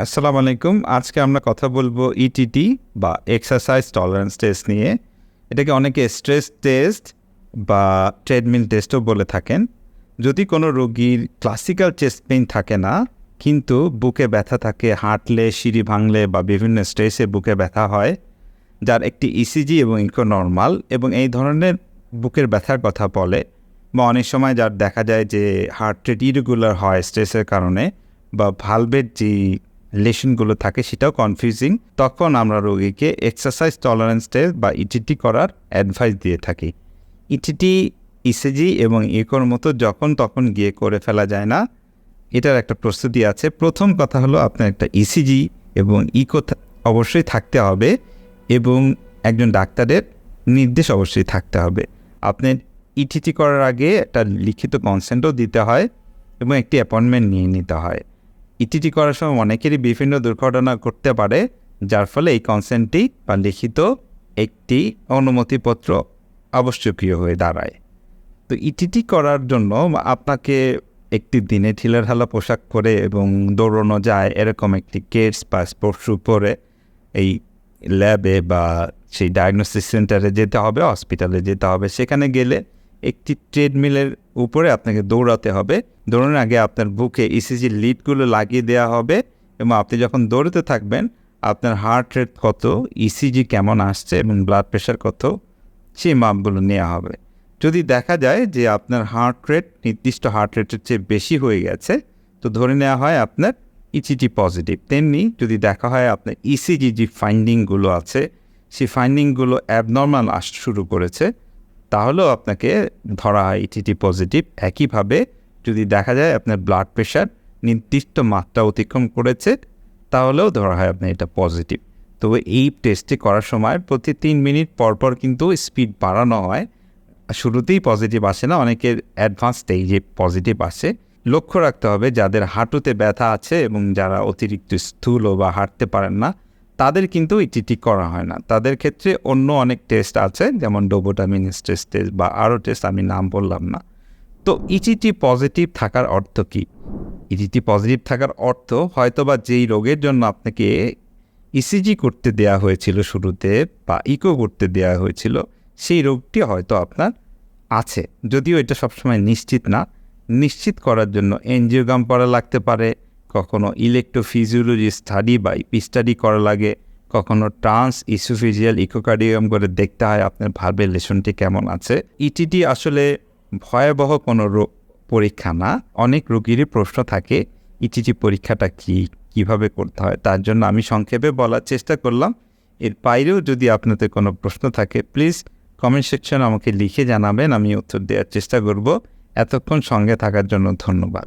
আসসালামু আলাইকুম। আজকে আমরা কথা বলব ইটিটি বা এক্সারসাইজ টলারেন্স টেস্ট নিয়ে। এটাকে অনেকে স্ট্রেস টেস্ট বা ট্রেডমিল টেস্টও বলে থাকেন। যদি কোনো রোগীর ক্লাসিক্যাল চেস্ট পেইন থাকে না, কিন্তু বুকে ব্যথা থাকে, হাঁটলে, সিঁড়ি ভাঙলে বা বিভিন্ন স্ট্রেসে বুকে ব্যথা হয়, যার একটি ইসিজি এবং ইকো নর্মাল এবং এই ধরনের বুকের ব্যথার কথা বলে, বা অনেক সময় যার দেখা যায় যে হার্ট রেট ইরেগুলার হয় স্ট্রেসের কারণে, বা ভালভের যে লেশনগুলো থাকে, সেটাও কনফিউজিং তখন আমরা রোগীকে এক্সারসাইজ টলারেন্স টেস্ট বা ইটিটি করার অ্যাডভাইস দিয়ে থাকি। ইটিটি ইসিজি এবং ইকোর মতো যখন তখন গিয়ে করে ফেলা যায় না, এটার একটা প্রস্তুতি আছে। প্রথম কথা হলো আপনার একটা ইসিজি এবং ইকো অবশ্যই থাকতে হবে এবং একজন ডাক্তারের নির্দেশ অবশ্যই থাকতে হবে। আপনার ইটিটি করার আগে একটা লিখিত কনসেন্টও দিতে হয় এবং একটি অ্যাপয়েন্টমেন্ট নিয়ে নিতে হয়। ইটিটি করার সময় অনেকেরই বিভিন্ন দুর্ঘটনা ঘটতে পারে, যার ফলে এই কনসেন্টটি বা লিখিত একটি অনুমতিপত্র আবশ্যকীয় হয়ে দাঁড়ায়। তো ইটিটি করার জন্য আপনাকে একটি দিনে ঢিলের হালা পোশাক পরে এবং দৌড়ানো যায় এরকম একটি কেটস বা স্পোর্টস পরে এই ল্যাবে বা সেই ডায়াগনোসিস সেন্টারে যেতে হবে হসপিটালে যেতে হবে। সেখানে গেলে একটি ট্রেডমিলের উপরে আপনাকে দৌড়াতে হবে। দৌড়ানোর আগে আপনার বুকে ইসিজি লিডগুলো লাগিয়ে দেওয়া হবে এবং আপনি যখন দৌড়তে থাকবেন, আপনার হার্ট রেট কত ইসিজি কেমন আসছে এবং ব্লাড প্রেশার কত, সেই মাপগুলো নেওয়া হবে। যদি দেখা যায় যে আপনার হার্ট রেট নির্দিষ্ট হার্ট রেটের চেয়ে বেশি হয়ে গেছে, তো ধরে নেওয়া হয় আপনার ইসিজি পজিটিভ তেমনি যদি দেখা হয় আপনার ইসিজি যে ফাইন্ডিংগুলো আছে, সেই ফাইন্ডিংগুলো অ্যাবনর্মাল আস শুরু করেছে তাহলেও আপনাকে ধরা হয় ইটিটি পজিটিভ একইভাবে যদি দেখা যায় আপনার ব্লাড প্রেশার নির্দিষ্ট মাত্রা অতিক্রম করেছে, তাহলেও ধরা হয় আপনার এটা পজিটিভ তো এই টেস্টটি করার সময় প্রতি তিন মিনিট পর পর কিন্তু স্পিড বাড়ানো হয়। শুরুতেই পজিটিভ আসে না অনেকের অ্যাডভান্স স্টেজে পজিটিভ আসে। লক্ষ্য রাখতে হবে যাদের হাঁটুতে ব্যথা আছে এবং যারা অতিরিক্ত স্থূল বা হাঁটতে পারেন না তাদের কিন্তু ইটিটি করা হয় না। তাদের ক্ষেত্রে অন্য অনেক টেস্ট আছে, যেমন ডোবোটামিন স্ট্রেস টেস্ট বা আরও টেস্ট আমি নাম বললাম না। তো ইটিটি পজিটিভ থাকার অর্থ কী? ইটিটি পজিটিভ থাকার অর্থ হয়তোবা যেই রোগের জন্য আপনাকে ইসিজি করতে দেয়া হয়েছিল শুরুতে বা ইকো করতে দেয়া হয়েছিল, সেই রোগটি হয়তো আপনার আছে। যদিও এটা সবসময় নিশ্চিত না। নিশ্চিত করার জন্য এনজিওগ্রাম করা লাগতে পারে কখনো ইলেকট্রোফিজিওলজি স্টাডি বা ইপি স্টাডি করা লাগে, কখনো ট্রান্স ইসোফিজিয়াল ইকোকার্ডিয়াম করে দেখতে হয় আপনার ভালভের লেশনটি কেমন আছে। ইটিটি আসলে ভয়াবহ কোনো রোগ পরীক্ষা না, অনেক রোগীরই প্রশ্ন থাকে ইটিটি পরীক্ষাটা কী, কীভাবে করতে হয়, তার জন্য আমি সংক্ষেপে বলার চেষ্টা করলাম। এর বাইরেও যদি আপনাদের কোনো প্রশ্ন থাকে প্লিজ কমেন্ট সেকশন আমাকে লিখে জানাবেন, আমি উত্তর দেওয়ার চেষ্টা করব। এতক্ষণ সঙ্গে থাকার জন্য ধন্যবাদ।